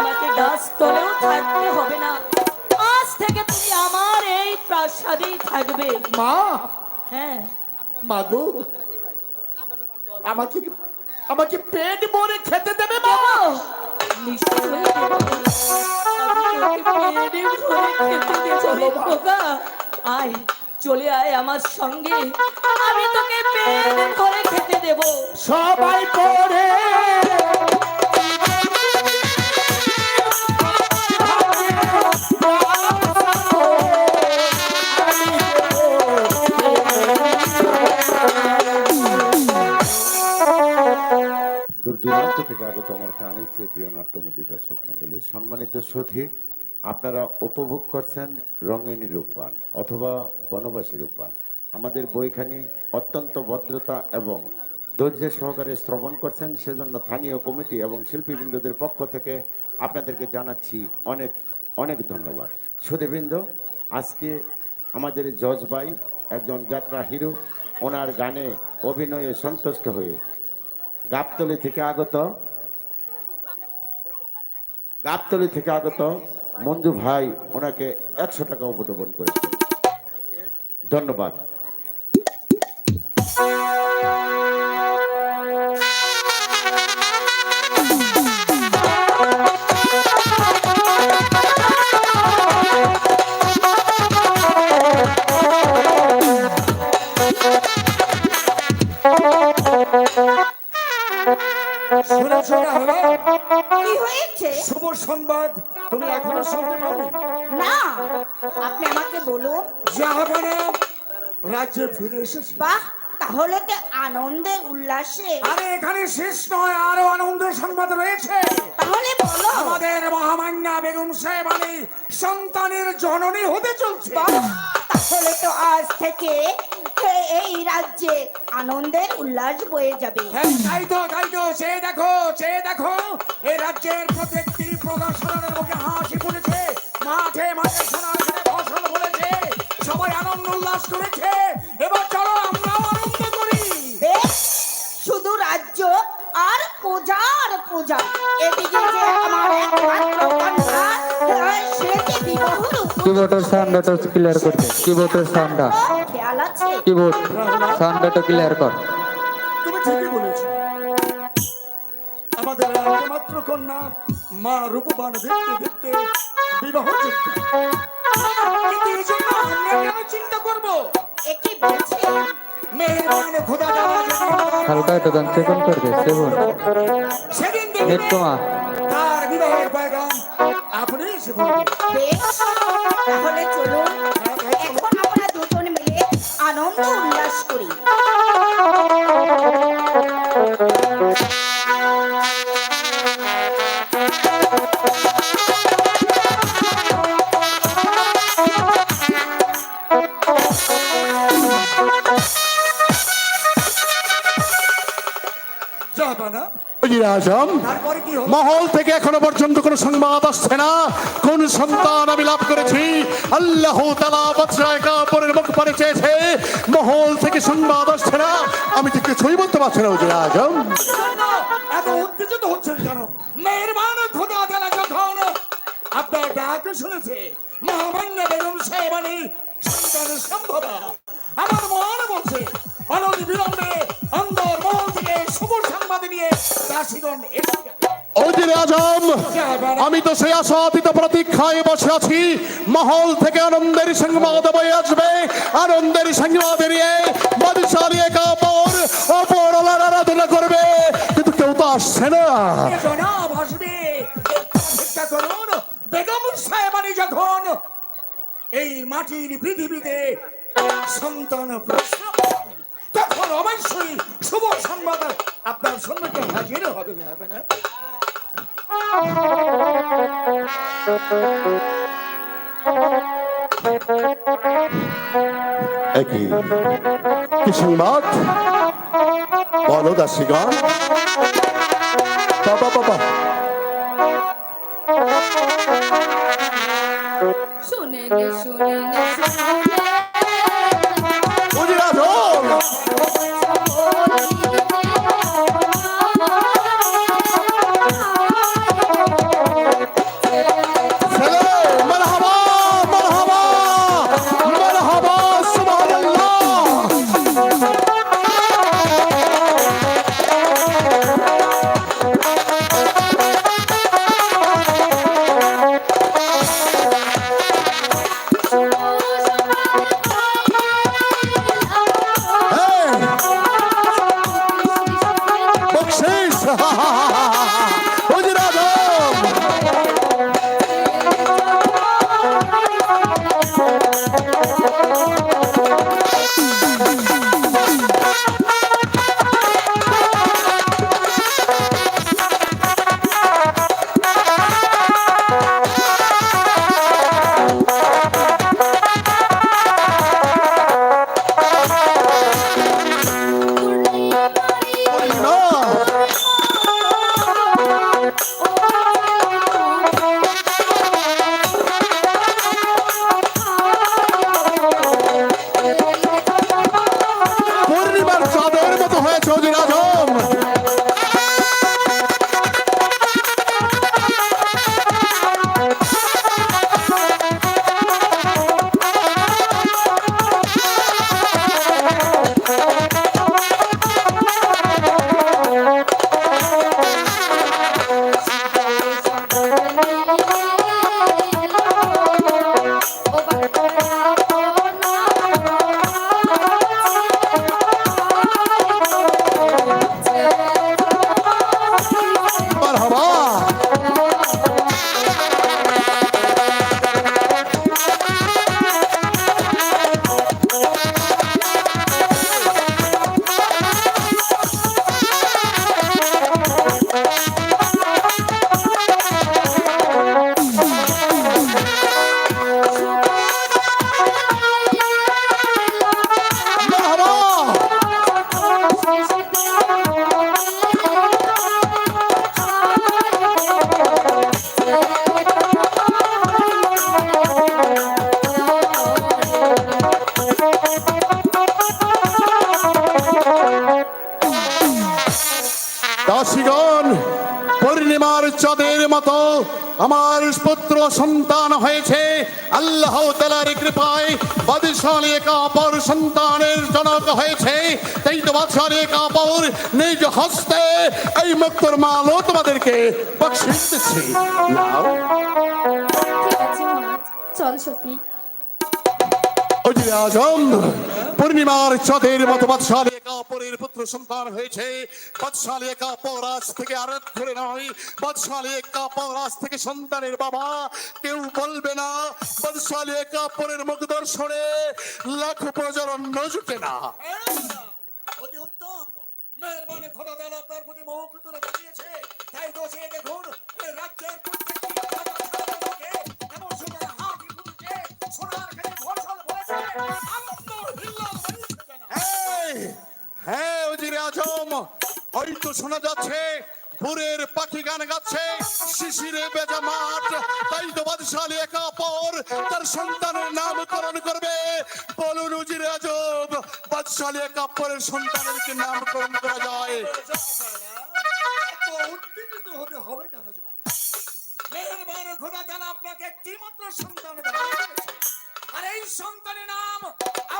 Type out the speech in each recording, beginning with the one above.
তোমাকে গাছ তলেও থাকতে হবে না। আজ থেকে তুমি আমার এই প্রাসাদেই থাকবে। মা! হ্যাঁ। মাগো আমাকে আমাকে পেট ভরে খেতে দেবে মা! নিশ্চয়ই। আয় চলে আয় আমার সঙ্গে। আমি তোকে পেট ভরে খেতে দেবো। সবাই পড়ে। দূর দূরান্ত থেকে আগত আমার প্রাণের চেয়ে প্রিয় নাট্যমন্ত্রী দর্শক মন্ডলী সম্মানিত সথী আপনারা উপভোগ করছেন রঙিনী রূপবান অথবা বনবাসী রূপবান। আমাদের বইখানি অত্যন্ত ভদ্রতা এবং ধৈর্য সহকারে শ্রবণ করছেন, সেজন্য স্থানীয় কমিটি এবং শিল্পীবৃন্দদের পক্ষ থেকে আপনাদেরকে জানাচ্ছি অনেক অনেক ধন্যবাদ। সুদেবৃন্দ আজকে আমাদের জজ ভাই একজন যাত্রা হিরো, ওনার গানে অভিনয়ে সন্তুষ্ট হয়ে গাবতলি থেকে আগত। গাবতলি থেকে আগত মঞ্জু ভাই ওনাকে একশো টাকা উপটোপন করেছে। ধন্যবাদ। কি হয়েছে? শুভ সংবাদ তুমি এখনও শুনতে না। আপনি আমাকে বলুন। জাহাবানা রাজ্যে ফিরে এসেছে। বাহ তাহলে তো আনন্দে উল্লাসে। আরে এখানে শেষ নয় আরও আনন্দের সংবাদ রয়েছে। তাহলে বলো। আমাদের মহামান্যা বেগম সাহেবানি সন্তানের জননী হতে চলছে। তাহলে তো থেকে এই রাজ্যে আনন্দের উল্লাস বয়ে যাবে। হ্যাঁ, তাই তো তাই তো সে দেখো সে দেখো এই রাজ্যের প্রত্যেকটি প্রদর্শনের মুখে হাসি ফুটেছে মাঠে মাঠে ঘরে ফসল ফলেছে সবাই আনন্দ উল্লাস করেছে এবার চলো আমরাও আনন্দ করি। শুধু রাজ্য আর পূজার পূজা। এদিকে যে আমার একমাত্র কন্যা কিবোর্ডের সাউন্ডটা ক্লিয়ার করতে কিবোর্ডের সাউন্ডটা কিবোর্ড সাউন্ডটা ক্লিয়ার কর। তুমি ঠিকই বলেছ। আমাদের একমাত্র কন্যা মা রূপবান দেখতে দেখতে বিবাহ কিন্তু এই জন্য আমরা কেন চিন্তা করব? একই বলছে মেহরবান খোদা তাআলা হালকা একটু গান সেভেন করে দে সেভেন সেদিন দেখবে তার বিবাহের পয়গাম আপনি এসে বেশ তাহলে চলুন এখন আমরা দুজন মিলে আনন্দ উল্লাস করি। আজম তারপরে কি হলো? মহল থেকে এখনও পর্যন্ত কোনো সংবাদ আসছে না। কোন সন্তান আমি লাভ করেছি? আল্লাহ তালা বাদশাহ কাপড়ের মুখ পানে চেয়েছে। মহল থেকে সংবাদ আসছে না। আমি ঠিক কিছুই বলতে পারছি না উজির আজম। জন্য এত উত্তেজিত হচ্ছেন কেন? মেহরবান খোদা তাআলা যখন আপনার ডাক শুনেছে মহামান্য বেগম সাহেবানি সন্তানের সম্ভবা আমার মন বলছে আমি তো প্রতীক্ষায় বসে আছি। মহল থেকে আনন্দের সংবাদ বয়ে আসবে। আনন্দের সংবাদ নিয়ে অপর আরাধনা করবে। কিন্তু কেউ তো আসছে না। বেগম সাহেবানি যখন এই মাটির পৃথিবীতে সন্তান প্রশ্ন তখন অবশ্যই শুভ সংবাদ। আপনার সম্মুখে হাজির হবে না হবে না। একই কি বলো দাসীগণ বাবা বাবা শুনে শুনে শুনে দাসীগণ পূর্ণিমার চাঁদের মতো আমার পুত্র সন্তান হয়েছে। আল্লাহ তালার কৃপায় বাদশালী কাপড় সন্তানের জনক হয়েছে। তাই তো বাদশালী কাপড় নিজ হস্তে এই মুক্তর মালও তোমাদেরকে বকশিস দিচ্ছি। নাও। চল সখী। অজির আজম পূর্ণিমার চাঁদের মতো বাদশালী কাপড়ের পুত্র সন্তান হয়েছে। বাদশালী একা আজ থেকে আর ধরে নয়। বাদশালী একা আজ থেকে সন্তানের বাবা। কেউ বলবে না বাদশালী অপরের মুখ দর্শনে লাখ প্রজনন জুটে না। অতি উত্তম। মেহরবানি খোদা ওই তো শোনা যাচ্ছে, ভোরের পাখি গান গাচ্ছে, শিশিরে বেজা মাঠ, তাই তো বাদশালী একা পর তার সন্তানের নামকরণ করবে। বলুন উজির আজব বাদশালী একা পরের সন্তানের কি নামকরণ করা যায়? আর এই সন্তানের নাম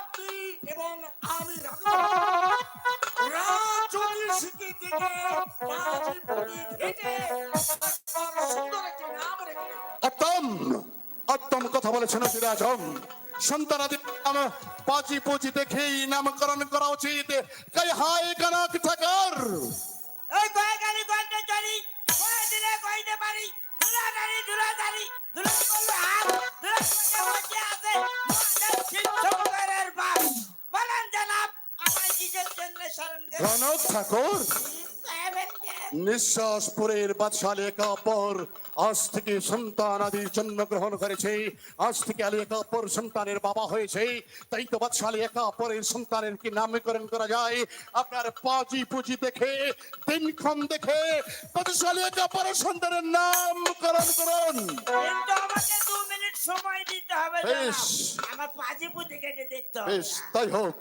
আপনি এবং আমি রাখব। উত্তম উত্তম কথা বলেছেন উজির আজম সন্তানাদের নাম পাঁচি পুঁজি দেখেই নামকরণ করা উচিত। কাই হায় কানাক ঠাকার? এই কয়ে গালি গন্ডে চড়ি কয়ে দিলে কইতে পারি ধুলা দাড়ি ধুলা দাড়ি ধুলা করলে হাত ধুলা করলে বসে আছে মহাদেব শিবশঙ্করের বাপ বলেন জনাব আমায় কিসের জন্য স্মরণ করে রনক ঠাকুর? নিঃশ্বাসপুরের বাদশালী কাপর আজ থেকে সন্তান আদি জন্মগ্রহণ করেছে। আজ থেকে আলী কাপর সন্তানের বাবা হয়েছে। তাই তো বাদশালী কাপরের সন্তানের কি নামকরণ করা যায়? আপনার পাঁচি পুঁজি দেখে দিনক্ষণ দেখে বাদশালী কাপরের সন্তানের নামকরণ করুন। সময় দিতে হবে আমার পাজি দেখতে হবে। তাই হোক।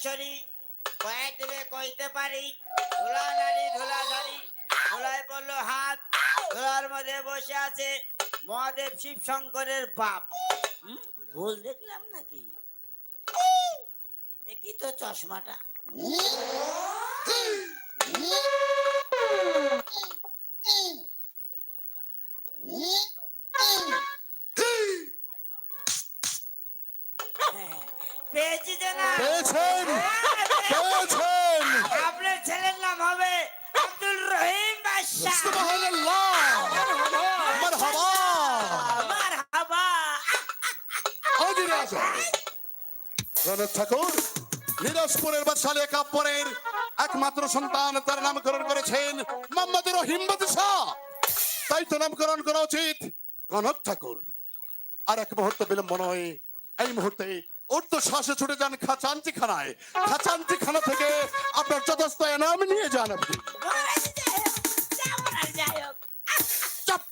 গালি গন্ডেশ্বরী কয়ে দিলে কইতে পারি ধুলা নারী ধুলা ধারি ধুলায় পড়ল হাত ধুলার মধ্যে বসে আছে মহাদেব শিব শঙ্করের বাপ ভুল দেখলাম নাকি? দেখি তো চশমাটা। হ্যাঁ, পেয়েছি জানা পেয়েছেন। পেয়েছেন। আপনার ছেলের নাম হবে আব্দুল রহিম বাদশাহ। সুবহানাল্লাহ মারহাবা মারহাবা হাজির আছে রণত ঠাকুর নিরজপুরের বাদশালী কাব্যরের একমাত্র সন্তান তার নামকরণ করেছেন মোহাম্মদ রহিম বাদশাহ। তাই তো নামকরণ করা উচিত। কনক ঠাকুর আর এক মুহূর্ত বিলম্ব নয়। এই মুহূর্তে অর্ধ শ্বাসে ছুটে যান খাচাঞ্চি খানায় খাচাঞ্চি খানা থেকে আপনার যথেষ্ট এনাম নিয়ে যান আপনি। চপ।